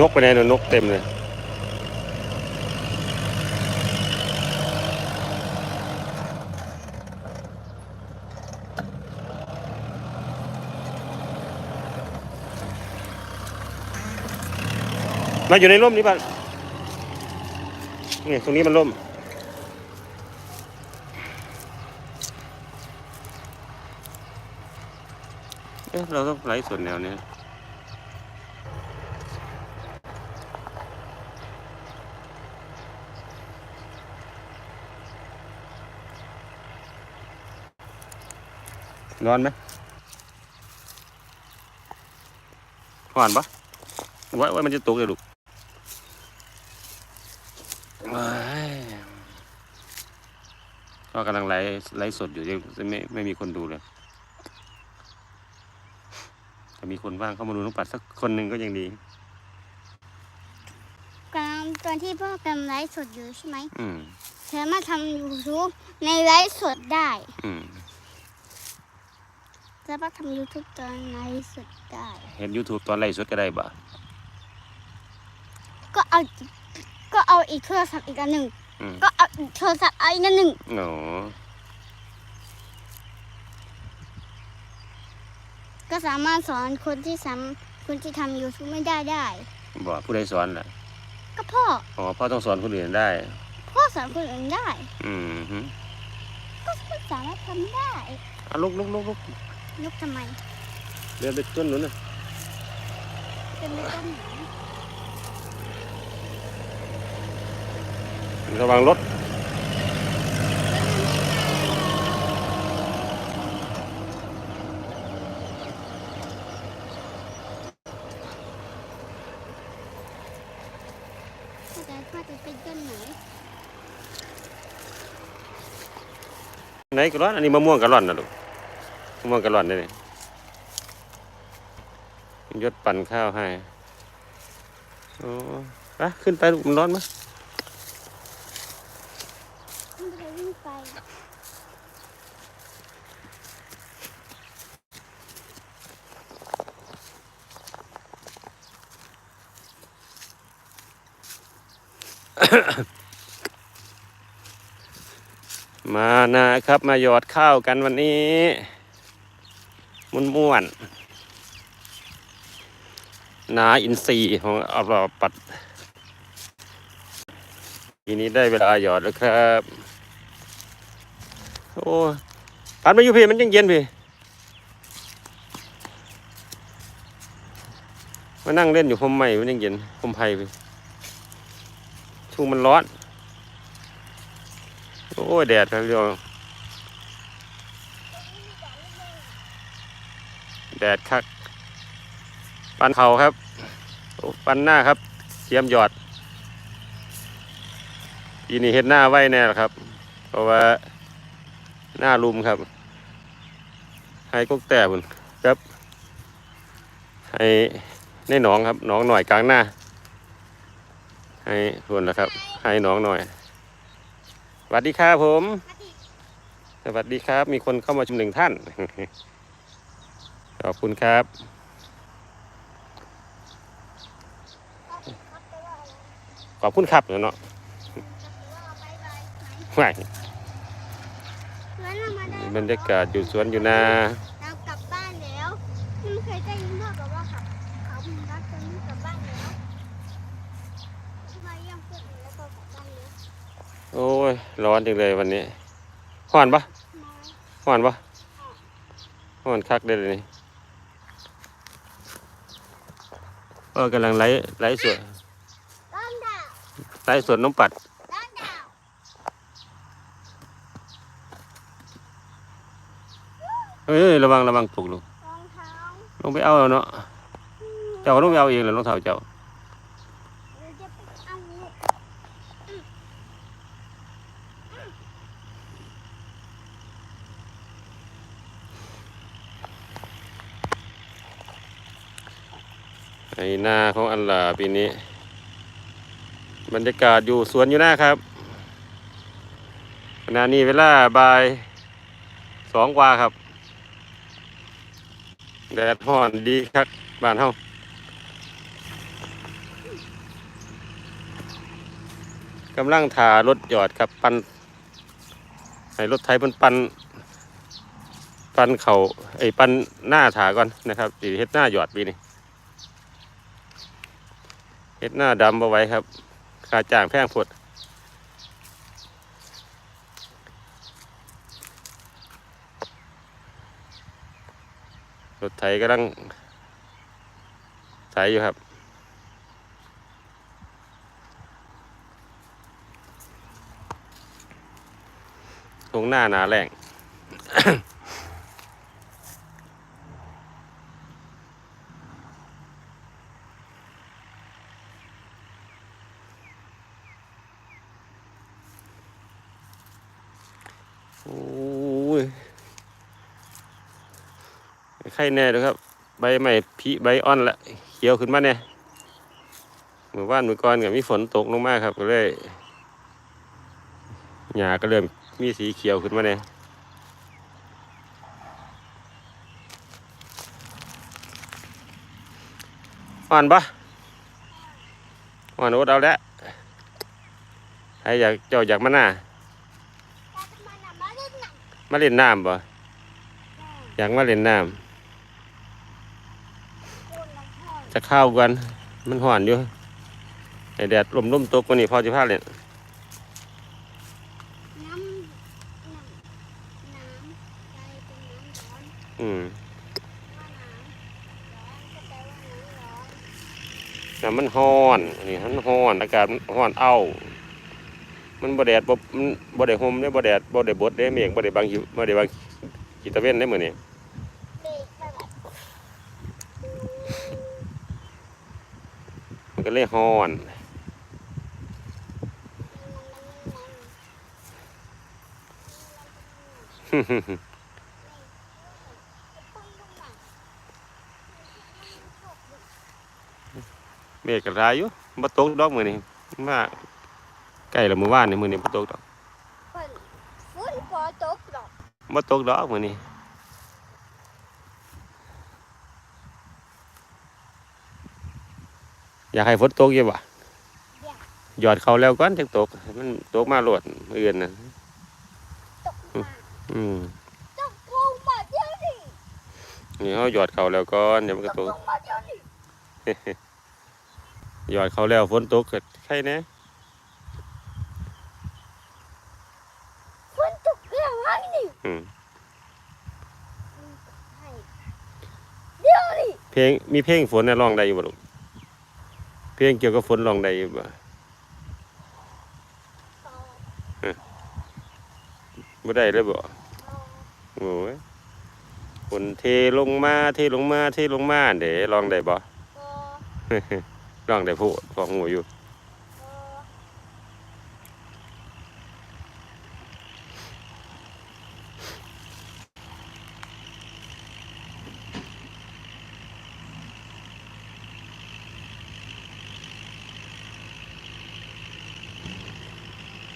นกไปไหนเนอะนกเต็มเลย มาอยู่ในร่มนี้ป่ะนี่ตรงนี้มันร่มเอ๊ะเราต้องไลฟ์สดแนวเนี้ย ร้อนไหมร้อนปะว่าว่ามันจะตกเลยลูกว้ายก็กำลังไลฟ์ไลฟ์สดอยู่ยังไม่ไม่มีคนดูเลยถ้ามีคนว่างเข้ามาดูน้องปัดสักคนหนึ่งก็ยังดีกำลังตอนที่พ่อกำลังไลฟ์สดอยู่ใช่ไหมอืมเธอมาทำยูทูบในไลฟ์สดได้ อืม สามารถทำยูทูบตอนไลฟ์สดได้ เห็น YouTube ตอนไลฟ์สดก็ได้บ่ะก็เอา ก็เอาอีกโทรศัพท์อีกอันหนึ่ง อืมก็เอาอีกโทรศัพท์อีกอันหนึ่งโหนก็สามารถสอนคนที่สามคนที่ทำยูทูบไม่ได้ได้ บ่ผู้ใดสอนล่ะก็พ่อ อ๋อพ่อต้องสอนคนอื่นได้ พ่อสอนคนอื่นได้ อืมฮึก็สามารถทำได้ อะลุกลุกลุกลุก ยกทำไมเดินไปต้นนู้นน่ะเป็นไปต้นไหนระวังรถพ่อจะพ่อจะเป็นต้นไหนไหนกระร่อนอันนี้มะม่วงกระร่อนนะลูก มะม่วงกระร่อนนี่นี่ยศปั่นข้าวให้โอ้ไปขึ้นไปลูกมันร้อนไหมมันจะวิ่งไปมานะครับ มาหยอดข้าวกันวันนี้ มุนม่วนๆนาอินทรีย์ของอรอปัดทีนี้ได้เวลาหยอดแล้วครับ โอ้พันมาอยู่พี่มันยังเย็นพี่มานั่งเล่นอยู่พรมใหม่มันยังเย็นพรมไผ่พี่ช่วงมันร้อน โอ้แดดครับพี่น้อง แดดคัก ปันเขาครับโอ้ปันหน้าครับเทียมหยอดปีนี้เห็ดหน้าไว้แน่ละครับ เพราะว่าหน้าลุมครับ ให้กกแต่บุญครับ ให้ในหนองครับหนองหน่อยกลางหน้า ให้ทวนแล้วครับ ให้หนองหน่อยสวัสดีครับผม สวัสดีครับ มีคนเข้ามาชมหนึ่งท่าน ขอบคุณครับ ขอบคุณครับเนาะไม่บรรยากาศอยู่สวนอยู่นาเรากลับบ้านแล้วไม่เคยได้ยินพ่อบอกว่าขับเขาพิมพ์รักจนกลับบ้านแล้วมาเยี่ยมเพื่อนแล้วก็กลับบ้านแล้วโอ้ยร้อนจังเลยวันนี้ห่อนปะน้อยห่อนปะห่อนคักเลยนี่ เออกำลังไล่ไล่สวนต้นดาวไล่สวนน้องปัดต้นดาวเอ้ยระวังระวังตกลงรองเท้าลงไปเอาเอาเนาะเจ้าก็ต้องไปเอาเองแหละรองเท้าเจ้า หรือจะไปเอาลูก ไอ้ห น้าของอันลาปีนี้ บรรยากาศอยู่สวนอยู่หน้าครับขณะนี้เวลาบ่ายสองกว่าครับ แดดร้อนดีครับบ้านเฮากำลังถารถหยอดครับปันให้รถไถมันปัน ปันเขาไอ้ปันหน้าถาก่อนนะครับสิเฮ็ดหน้าหยอดปีนี้ เฮ็ดหน้าดำเอาไว้ครับค่าจ้างแพงพดรถไถกำลังไถอยู่ครับ ตรงหน้าหนาแรง โอ้ยไข่แน่เลยครับ ใบใหม่พีใบอ่อนละเขียวขึ้นมาเนี่ยเมื่อวานเมื่อก่อนกับมีฝนตกลงมาครับก็เลยหญ้าก็เริ่มมีสีเขียวขึ้นมาเนี่ยอ่อนปะอ่อนอดเอาแล้วใครอยากเจ้าอยากมาหน้า แต่ทำไมน่ะมาเล่นหนัง มาเล่นน้ำบ่อยากมาเล่นน้คนละห้องำจะเข้าวกัน มันห่อนอยู่ไอแดดลมลมๆตกกว่านี้พอจะพาเล่นน้ำน้ำน้ำใจเป็นน้ำร้อนอืมว่าน้ำร้อนก็แปลว่าน้ำร้อนน้ำมันห่อนอันนี้มันห่อน อากาศมันห่อนเอ้า มันบ่แดดบ่มันบ่ได้ห่มเด้บ่แดดบ่ได้บดเด้เมฆบ่ได้บังหิวบ่ได้บังกิตะเว้นได้มื้อนี้เด็กไปแบบมันก็เลยห่อนเมฆก็หลายอยู่บ่ตกดอกมื้อนี้มา ใกล้แล้วมื้อวานนี่มื้อนี้บ่ตกดอกฝนฝนพอตกหรอกบ่ตกดอกมื้อนี้อยากให้ฝนตกอยู่บ่หยอดเขาแล้วก่อนจังตกให้มันตกมาโลดมื้ออื่นน่ะตกมาอืมตกลงมาเดี๋ยวนี้นี่เฮาหยอดเขาแล้วก่อนเดี๋ยวมันตก็กตกลงมาเดี๋ยวนี้หยอดเขาแล้วฝนตกก็ใครแน่ฝนตกแล้วไงนี่ อืม ให้เดี๋ยวนี้ เพลงมีเพลงฝนน่ะร้องได้อยู่บ่ลูกเพลงเกี่ยวกับฝนร้องได้อยู่บ่ต่อบ่ได้เลยบ่ต่อโอ้ยฝนเทลงมาเทลงมาเทลงมาเด้ร้องได้บ่ต่อร้องได้พูดฟังหูอยู่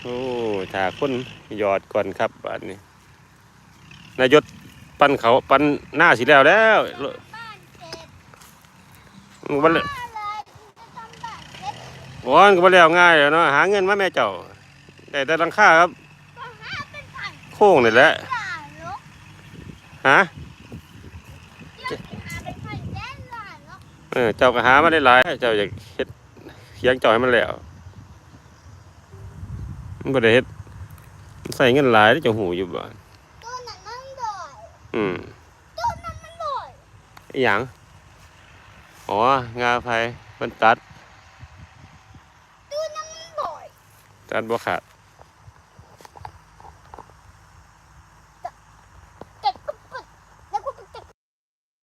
โอ้ถ้าคนหยอดก่อนครับอันนี้นายศปั้นเขาปั้นหน้าสิแล้วแล้วบ้านเสร็จมันบ่มาเลยจะทำบ้านเสร็จโอ้ยก็บ่แล้วง่ายแล้วเนาะหาเงินมาแม่เจ้าได้แต่หลังคาครับก็หาเป็นพันโค้งนี่แหละล้านลูกฮะเดี๋ยวหาเป็นพันแสนล้านลูกเออเจ้าก็หามาได้หลาย เจ้าอยากเฮ็ดเคียงเจ้าให้มันแล้ว มันบ่ได้เฮ็ดมันใส่เงินหลายเด้อเจ้าหูอยู่บ่ตัวนั้นมันลอยอืมตัวนั้นมันลอยอหย่างอ๋องาไฟมันตัดตัวนั้นมันลอยตัดบ่ขาด